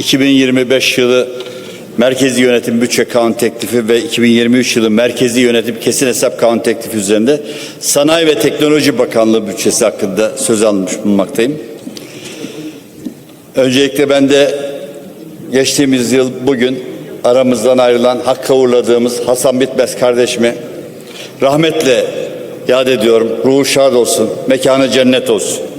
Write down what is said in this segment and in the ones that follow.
2025 yılı Merkezi Yönetim Bütçe Kanun Teklifi ve 2023 yılı Merkezi Yönetim Kesin Hesap Kanun Teklifi üzerinde Sanayi ve Teknoloji Bakanlığı bütçesi hakkında söz almış bulunmaktayım. Öncelikle ben de geçtiğimiz yıl bugün aramızdan ayrılan Hakk'a uğurladığımız Hasan Bitmez kardeşimi rahmetle yad ediyorum. Ruhu şad olsun, mekanı cennet olsun.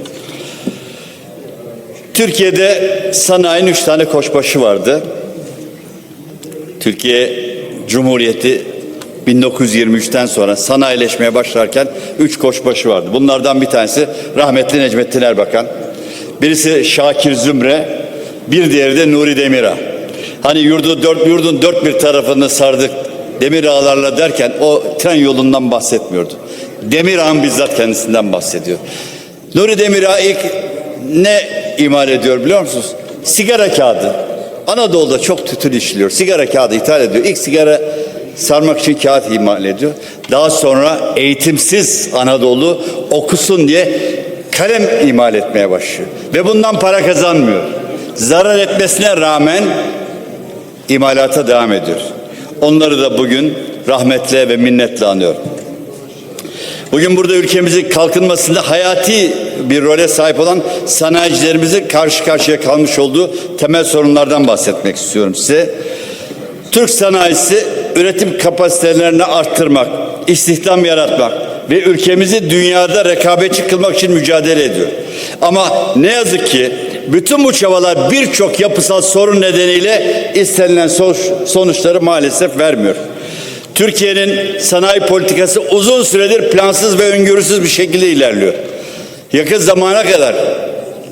Türkiye'de sanayinin üç tane koçbaşı vardı. Türkiye Cumhuriyeti 1923'ten sonra sanayileşmeye başlarken üç koçbaşı vardı. Bunlardan bir tanesi rahmetli Necmettin Erbakan. Birisi Şakir Zümre, bir diğeri de Nuri Demirağ. Hani yurdu dört, yurdun dört bir tarafını sardık demir ağlarla derken o tren yolundan bahsetmiyordu. Demirağ'ın bizzat kendisinden bahsediyor. Nuri Demirağ ilk ne imal ediyor biliyor musunuz? Sigara kağıdı. Anadolu'da çok tütün işliyor. Sigara kağıdı ithal ediyor. İlk sigara sarmak için kağıt imal ediyor. Daha sonra eğitimsiz Anadolu okusun diye kalem imal etmeye başlıyor. Ve bundan para kazanmıyor. Zarar etmesine rağmen imalata devam ediyor. Onları da bugün rahmetle ve minnetle anıyorum. Bugün burada ülkemizin kalkınmasında hayati bir role sahip olan sanayicilerimizin karşı karşıya kalmış olduğu temel sorunlardan bahsetmek istiyorum size. Türk sanayisi üretim kapasitelerini arttırmak, istihdam yaratmak ve ülkemizi dünyada rekabetçi kılmak için mücadele ediyor. Ama ne yazık ki bütün bu çabalar birçok yapısal sorun nedeniyle istenilen sonuçları maalesef vermiyor. Türkiye'nin sanayi politikası uzun süredir plansız ve öngörüsüz bir şekilde ilerliyor. Yakın zamana kadar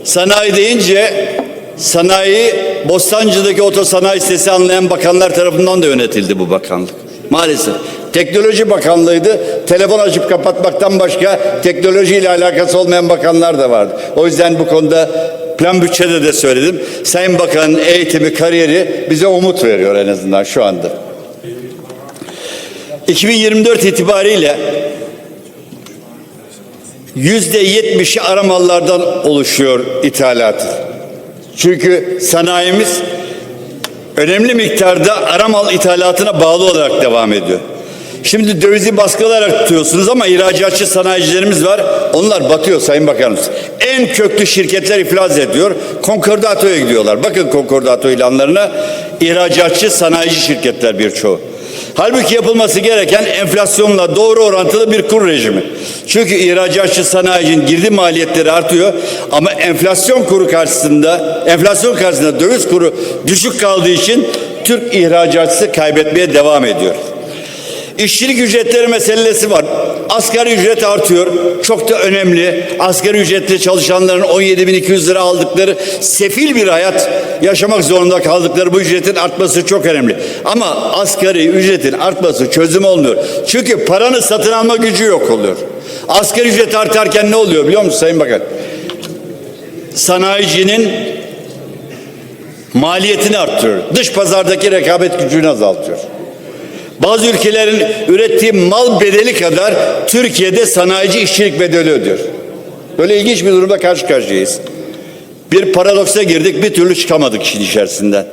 sanayi deyince sanayi Bostancı'daki otosanayi sitesi anlayan bakanlar tarafından da yönetildi bu bakanlık. Maalesef. Teknoloji Bakanlığı'ydı. Telefon açıp kapatmaktan başka teknolojiyle alakası olmayan bakanlar da vardı. O yüzden bu konuda plan bütçede de söyledim. Sayın Bakan'ın eğitimi, kariyeri bize umut veriyor en azından şu anda. 2024 itibariyle yüzde yetmişi aramallardan oluşuyor ithalatı. Çünkü sanayimiz önemli miktarda aramal ithalatına bağlı olarak devam ediyor. Şimdi dövizi baskılarak tutuyorsunuz ama ihracatçı sanayicilerimiz var. Onlar batıyor Sayın Bakanımız. En köklü şirketler iflas ediyor. Konkordatoya gidiyorlar. Bakın konkordato ilanlarına ihracatçı sanayici şirketler birçoğu. Halbuki yapılması gereken enflasyonla doğru orantılı bir kur rejimi. Çünkü ihracatçı sanayicinin girdi maliyetleri artıyor ama enflasyon kuru karşısında enflasyon karşısında döviz kuru düşük kaldığı için Türk ihracatçısı kaybetmeye devam ediyor. İşçilik ücretleri meselesi var. Asgari ücret artıyor. Çok da önemli. Asgari ücretli çalışanların 17.200 lira aldıkları sefil bir hayat yaşamak zorunda kaldıkları bu ücretin artması çok önemli. Ama asgari ücretin artması çözüm olmuyor. Çünkü paranın satın alma gücü yok oluyor. Asgari ücret artarken ne oluyor biliyor musun Sayın Bakan? Sanayicinin maliyetini arttırıyor. Dış pazardaki rekabet gücünü azaltıyor. Bazı ülkelerin ürettiği mal bedeli kadar Türkiye'de sanayici işçilik bedeli ödüyor. Böyle ilginç bir durumda karşı karşıyayız. Bir paradoksa girdik bir türlü çıkamadık işin içerisinden.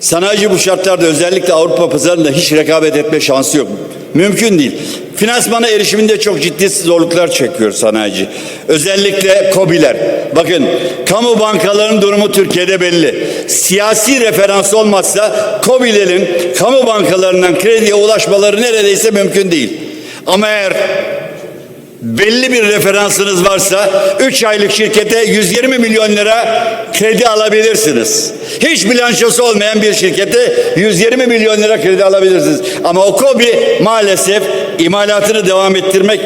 Sanayici bu şartlarda özellikle Avrupa pazarında hiç rekabet etme şansı yok. Mümkün değil. Finansmana erişiminde çok ciddi zorluklar çekiyor sanayici. Özellikle KOBİ'ler. Bakın kamu bankalarının durumu Türkiye'de belli. Siyasi referans olmazsa KOBİ'lerin kamu bankalarından krediye ulaşmaları neredeyse mümkün değil. Ama eğer belli bir referansınız varsa 3 aylık şirkete 120 milyon lira kredi alabilirsiniz. Hiç bilançosu olmayan bir şirkete 120 milyon lira kredi alabilirsiniz. Ama o KOBİ maalesef imalatını devam ettirmek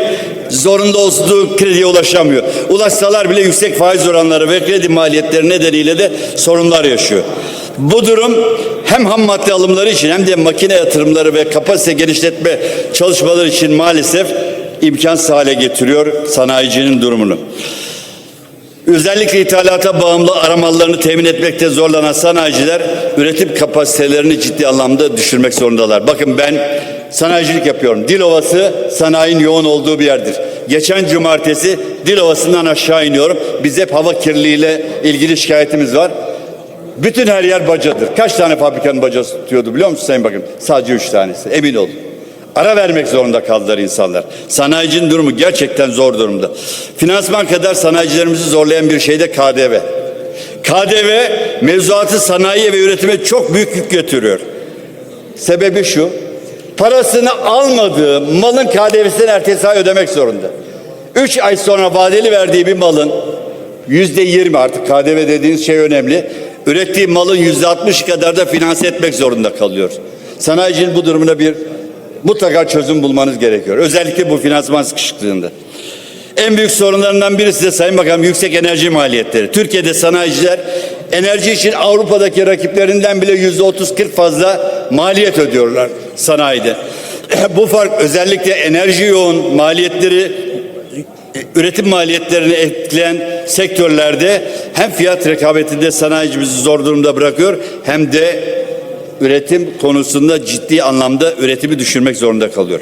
zorunda olduğu krediye ulaşamıyor. Ulaşsalar bile yüksek faiz oranları ve kredi maliyetleri nedeniyle de sorunlar yaşıyor. Bu durum hem ham madde alımları için hem de makine yatırımları ve kapasite genişletme çalışmaları için maalesef imkansız hale getiriyor sanayicinin durumunu. Özellikle ithalata bağımlı aramallarını temin etmekte zorlanan sanayiciler üretim kapasitelerini ciddi anlamda düşürmek zorundalar. Bakın ben sanayicilik yapıyorum. Dilovası sanayinin yoğun olduğu bir yerdir. Geçen cumartesi Dilovası'ndan aşağı iniyorum. Biz hep hava kirliliğiyle ilgili şikayetimiz var. Bütün her yer bacadır. Kaç tane fabrikanın bacası tutuyordu biliyor musun Sayın Bakan? Sadece üç tanesi. Emin olun. Ara vermek zorunda kaldılar insanlar. Sanayicinin durumu gerçekten zor durumda. Finansman kadar sanayicilerimizi zorlayan bir şey de KDV. KDV mevzuatı sanayiye ve üretime çok büyük yük getiriyor. Sebebi şu. Parasını almadığı malın KDV'sini ertesi ay ödemek zorunda. 3 ay sonra vadeli verdiği bir malın yüzde yirmi artık KDV dediğiniz şey önemli. Ürettiği malın yüzde altmış kadar da finanse etmek zorunda kalıyor. Sanayicinin bu durumuna bir mutlaka çözüm bulmanız gerekiyor. Özellikle bu finansman sıkışıklığında. En büyük sorunlarından birisi de Sayın Bakanım yüksek enerji maliyetleri. Türkiye'de sanayiciler enerji için Avrupa'daki rakiplerinden bile yüzde otuz kırk fazla maliyet ödüyorlar sanayide. Bu fark özellikle enerji yoğun maliyetleri üretim maliyetlerini etkileyen sektörlerde hem fiyat rekabetinde sanayicimizi zor durumda bırakıyor hem de üretim konusunda ciddi anlamda üretimi düşürmek zorunda kalıyor.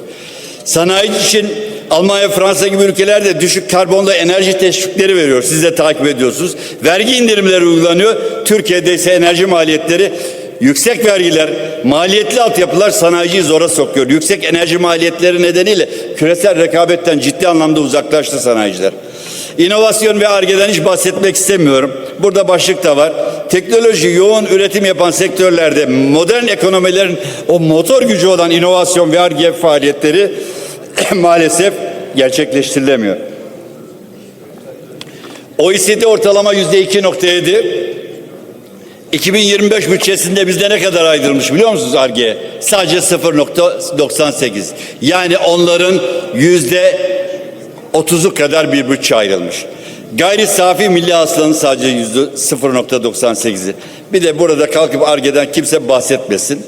Sanayici için Almanya, Fransa gibi ülkelerde düşük karbonlu enerji teşvikleri veriyor. Siz de takip ediyorsunuz. Vergi indirimleri uygulanıyor. Türkiye'de ise enerji maliyetleri yüksek vergiler, maliyetli altyapılar sanayiciyi zora sokuyor. Yüksek enerji maliyetleri nedeniyle küresel rekabetten ciddi anlamda uzaklaştı sanayiciler. İnovasyon ve argeden hiç bahsetmek istemiyorum. Burada başlık da var. Teknoloji yoğun üretim yapan sektörlerde modern ekonomilerin o motor gücü olan inovasyon ve arge faaliyetleri maalesef gerçekleştirilemiyor. OECD ortalama yüzde 2.7. 2025 bütçesinde bizde ne kadar ayrılmış biliyor musunuz Arge'ye? Sadece 0.98. Yani onların yüzde 30'u kadar bir bütçe ayrılmış. Gayri safi milli hasılanın sadece yüzde 0.98'i. Bir de burada kalkıp Arge'den kimse bahsetmesin.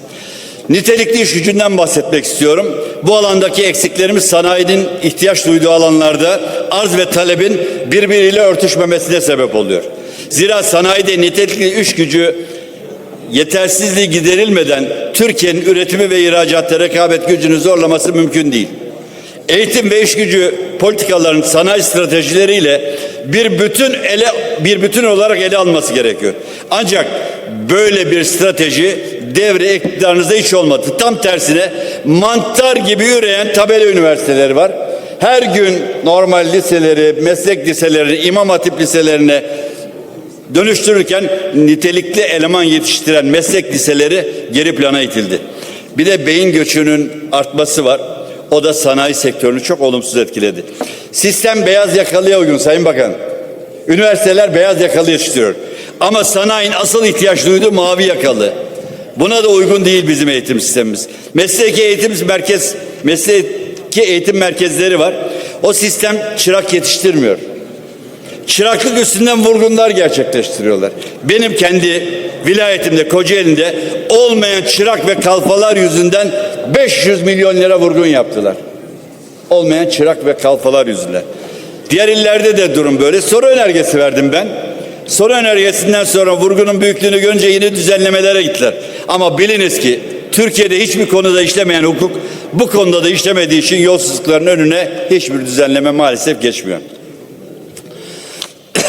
Nitelikli iş gücünden bahsetmek istiyorum. Bu alandaki eksiklerimiz sanayinin ihtiyaç duyduğu alanlarda arz ve talebin birbiriyle örtüşmemesine sebep oluyor. Zira sanayide nitelikli iş gücü yetersizliği giderilmeden Türkiye'nin üretimi ve ihracatta rekabet gücünü zorlaması mümkün değil. Eğitim ve iş gücü politikalarının sanayi stratejileriyle bir bütün ele bir bütün olarak ele alması gerekiyor. Ancak böyle bir strateji devre iktidarınızda hiç olmadı. Tam tersine mantar gibi üreyen tabela üniversiteleri var. Her gün normal liseleri, meslek liseleri, imam hatip liselerine dönüştürürken nitelikli eleman yetiştiren meslek liseleri geri plana itildi. Bir de beyin göçünün artması var. O da sanayi sektörünü çok olumsuz etkiledi. Sistem beyaz yakalıya uygun Sayın Bakan. Üniversiteler beyaz yakalı yetiştiriyor. Ama sanayinin asıl ihtiyaç duyduğu mavi yakalı. Buna da uygun değil bizim eğitim sistemimiz. Mesleki eğitim merkez, mesleki eğitim merkezleri var. O sistem çırak yetiştirmiyor. Çıraklık üstünden vurgunlar gerçekleştiriyorlar. Benim kendi vilayetimde Kocaeli'nde olmayan çırak ve kalfalar yüzünden 500 milyon lira vurgun yaptılar. Olmayan çırak ve kalfalar yüzünden. Diğer illerde de durum böyle. Soru önergesi verdim ben. Soru önergesinden sonra vurgunun büyüklüğünü görünce yeni düzenlemelere gittiler. Ama biliniz ki Türkiye'de hiçbir konuda işlemeyen hukuk bu konuda da işlemediği için yolsuzlukların önüne hiçbir düzenleme maalesef geçmiyor.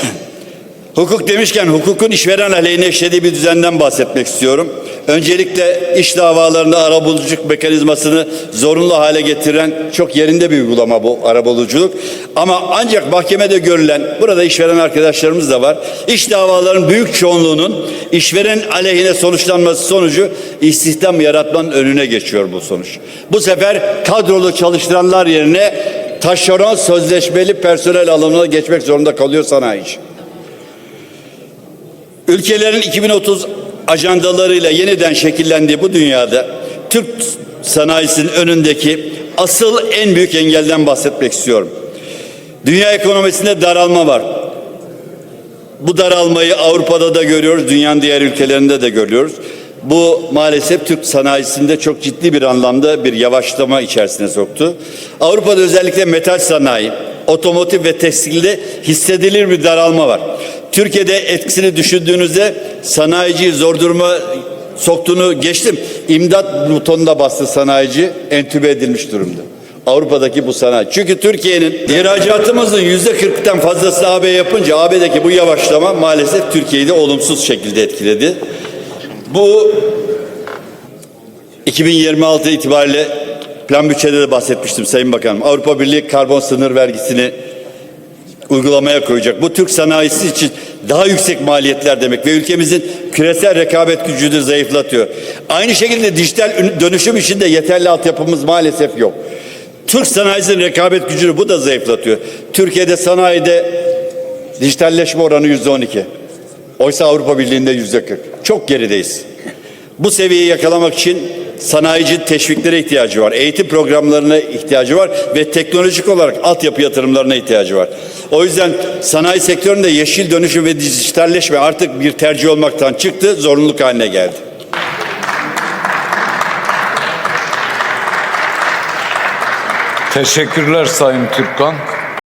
Hukuk demişken hukukun işveren aleyhine işlediği bir düzenden bahsetmek istiyorum. Öncelikle iş davalarında arabuluculuk mekanizmasını zorunlu hale getiren çok yerinde bir uygulama bu arabuluculuk. Ama ancak mahkemede görülen, burada işveren arkadaşlarımız da var. İş davalarının büyük çoğunluğunun işveren aleyhine sonuçlanması sonucu istihdam yaratmanın önüne geçiyor bu sonuç. Bu sefer kadrolu çalıştıranlar yerine taşeron sözleşmeli personel alımına geçmek zorunda kalıyor sanayici. Ülkelerin 2030 ajandalarıyla yeniden şekillendiği bu dünyada Türk sanayisinin önündeki asıl en büyük engelden bahsetmek istiyorum. Dünya ekonomisinde daralma var. Bu daralmayı Avrupa'da da görüyoruz, dünyanın diğer ülkelerinde de görüyoruz. Bu maalesef Türk sanayisinde çok ciddi bir anlamda bir yavaşlama içerisine soktu. Avrupa'da özellikle metal sanayi, otomotiv ve tekstilde hissedilir bir daralma var. Türkiye'de etkisini düşündüğünüzde sanayiciyi zor duruma soktuğunu geçtim. İmdat butonuna bastı sanayici, entübe edilmiş durumda. Avrupa'daki bu sanayi. Çünkü Türkiye'nin ihracatımızın yüzde 40'tan fazlası AB yapınca AB'deki bu yavaşlama maalesef Türkiye'yi de olumsuz şekilde etkiledi. Bu 2026 itibariyle plan bütçede de bahsetmiştim Sayın Bakanım. Avrupa Birliği karbon sınır vergisini uygulamaya koyacak. Bu Türk sanayisi için daha yüksek maliyetler demek ve ülkemizin küresel rekabet gücünü zayıflatıyor. Aynı şekilde dijital dönüşüm için de yeterli altyapımız maalesef yok. Türk sanayisinin rekabet gücünü bu da zayıflatıyor. Türkiye'de sanayide dijitalleşme oranı yüzde on iki. Oysa Avrupa Birliği'nde yüzde kırk. Çok gerideyiz. Bu seviyeyi yakalamak için sanayici teşviklere ihtiyacı var. Eğitim programlarına ihtiyacı var ve teknolojik olarak altyapı yatırımlarına ihtiyacı var. O yüzden sanayi sektöründe yeşil dönüşüm ve dijitalleşme artık bir tercih olmaktan çıktı, zorunluluk haline geldi. Teşekkürler Sayın Türkan.